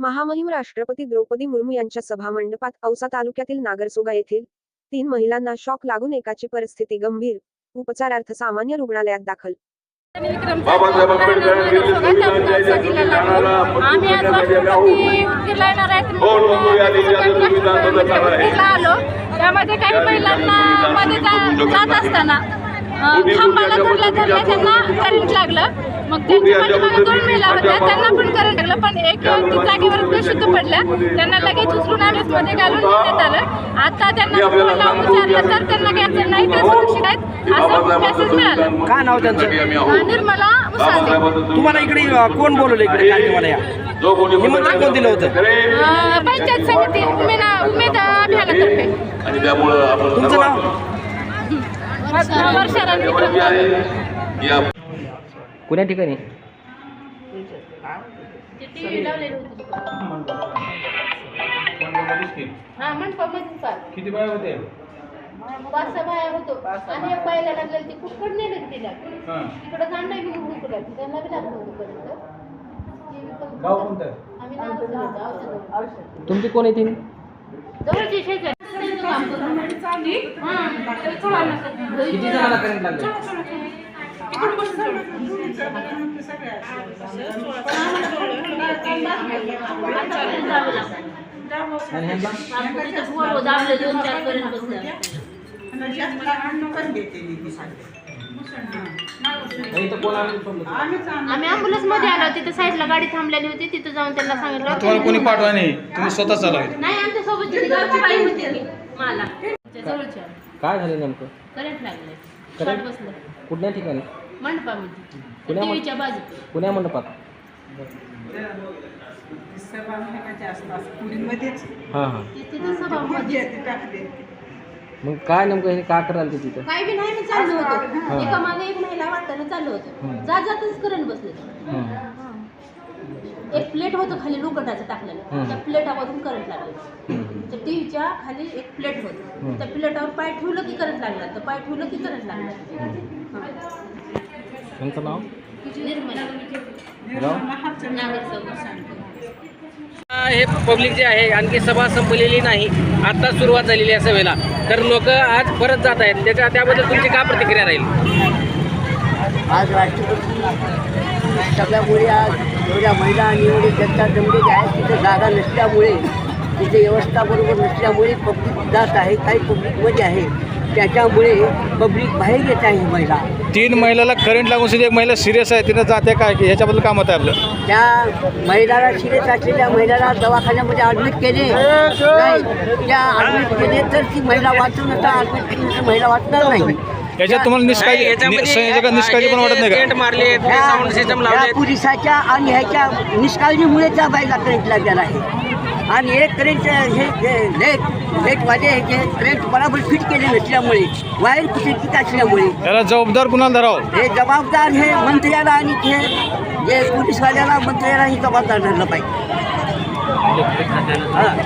महामहिम राष्ट्रपती द्रौपदी मुर्मू यांच्या सभामंडपात औसा तालुक्यातील नागरसोगा येथील तीन महिलांना शॉक लागून एकाची परिस्थिती गंभीर उपचारार्थ सामान्य रुग्णालयात दाखल. आम्ही हो. उदगीरला आलो त्यामध्ये काही महिलांना मध्ये जात असताना खांबाला त्यांना करंट लागलं. मग त्यांच्या पाठीमागे दोन महिला होत्या त्यांना पण करंट लागलं पण एक ती जागेवर बेशुद्ध पडल्या त्यांना लगेच उचलून घालून आलं. आता त्यांना लावून विचारलं तर त्यांना नाही सुरक्षित आहेत असं मेसेज मिळाला. काय नाव त्यांचं? निर्मला तुम्हाला इकडे कोण बोलवलं इकडे कार्यक्रमाला या? निमंत्रण कोण दिलं होतं. पंचायत समिती उमेद उमेद अभियानातर्फे. आणि त्यामुळं आपण तुमचं नाव वर्षारांनी जे आहे या कुण्या ठिकाणी हा मंडपामधून पार किती बाय होते पाच सहा बाया होतो आणि एक बायला लागलेली ती कुठकड नेलं तिला हां तिकडं जाण त्यांना बी लागलं होतं पर्यंत? आम्ही. तुमची कोण येतील जवळचे शेजारी. हां. किती जणांना करंट लागलं आणि ह्यांना नाही तर कोण आलं सोबत? आम्ही अँब्युलन्समध्ये आलो तिथे साईडला गाडी थांबलेली होती तिथे जाऊन त्यांना सांगितलं तुम्हाला कोणी पाठवा नाही तुम्ही स्वतः चालवायचं नाही सोबत गावची बाई होती ती, मला जवळच्या काय झालं नेमकं? करंट लागले. बसलं. कुठल्या ठिकाणी? मंडपामध्ये. पुण्या पुण्या मंडपात. हां हां. तिथे सभामध्ये. मग काय नेमकं हे का करायला ते तिथं? काही बी नाही ना चालू होतं. एका मागे एक महिला वाटताना चालू होतं. जात जातच करंट बसले. हां एक प्लेट होतं खाली लोखंडाचं टाकलेलं. त्या प्लेटामधून करंट लागलं. त्या टीव्हीच्या खाली एक प्लेट. होती. त्या प्लेटावर पाय ठेवलं की करंट लागला? तर पाय ठेवलं की करंट लागला? त्यांचं नाव? हे पब्लिक जे आहे आणखी सभा संपलेली नाही. आता सुरुवात झालेली आहे सभेला. तर लोक आज परत जात आहेत. त्याच्या त्याबद्दल तुमची काय प्रतिक्रिया राहील? आज राष्ट्रपती सगळ्यामुळे आज एवढ्या महिला आणि एवढे जनता जमलेली आहे तिथे जागा नसल्यामुळे तिथे व्यवस्था बरोबर नसल्यामुळे पब्लिक जात आहे काही पब्लिकमध्ये आहे. त्याच्यामुळे पब्लिक बाहेर येत आहे महिला. तीन महिलाला करंट लागून सुद्धा एक महिला सिरियस आहे तिनं जाते काय की ह्याच्याबद्दल काय मत आहे आपलं? त्या महिलाला शिरेत असलेल्या महिलाला दवाखान्यामध्ये ॲडमिट केले. नाही त्या ॲडमिट केले तर ती महिला वाचून आता ॲडमिट केली तर महिला वाचणार नाही. याच्यात तुम्हाला निष्काळजी संयोजकांना निष्काळजी पण वाटत नाही का? मारले साऊंड सिस्टम ह्या ह्या पोलिसाच्या आणि ह्याच्या निष्काळजीमुळे त्या बाईला करंट लागलेला आहे. आणि एक करंट हे हे लेट लेटवाले हे करंट बराबर फिट केले नसल्यामुळे वायर कुठे असल्यामुळे याला जबाबदार कुणाला धरावं? हे जबाबदार हे मंत्र्याला आणि हे जे पोलीसवाल्याला मंत्र्याला ही जबाबदार धरलं पाहिजे. हां.